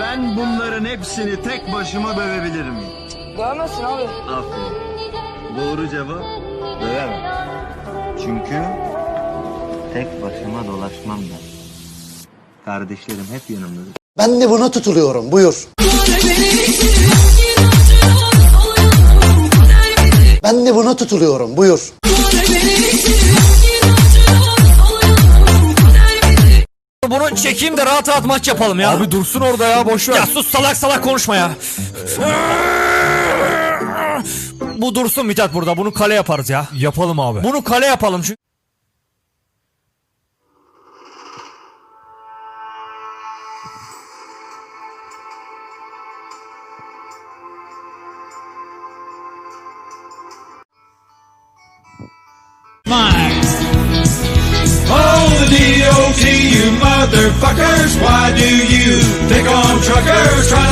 Ben bunların hepsini tek başıma dövebilirim. Dövemezsin abi. Aferin. Doğru cevap dövemem. Çünkü tek başıma dolaşmam ben. Kardeşlerim hep yanımdadır. Ben de buna tutuluyorum. Buyur. Ben de buna tutuluyorum. Buyur. Bunu çekeyim de rahat rahat maç yapalım ya. Abi dursun orada ya boş ver. Ya sus salak salak konuşma ya. Bu dursun Mithat burada. Bunu kale yaparız ya. Yapalım abi. Bunu kale yapalım çünkü. Oh, motherfuckers, why do you pick on truckers? Trying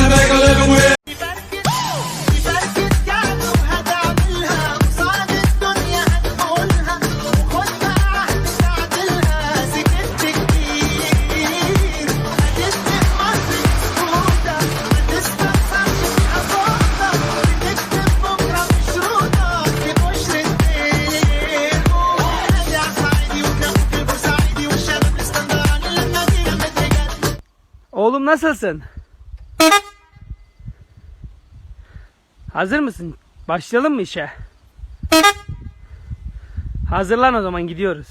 Oğlum nasılsın? Hazır mısın? Başlayalım mı işe? Hazırlan o zaman gidiyoruz.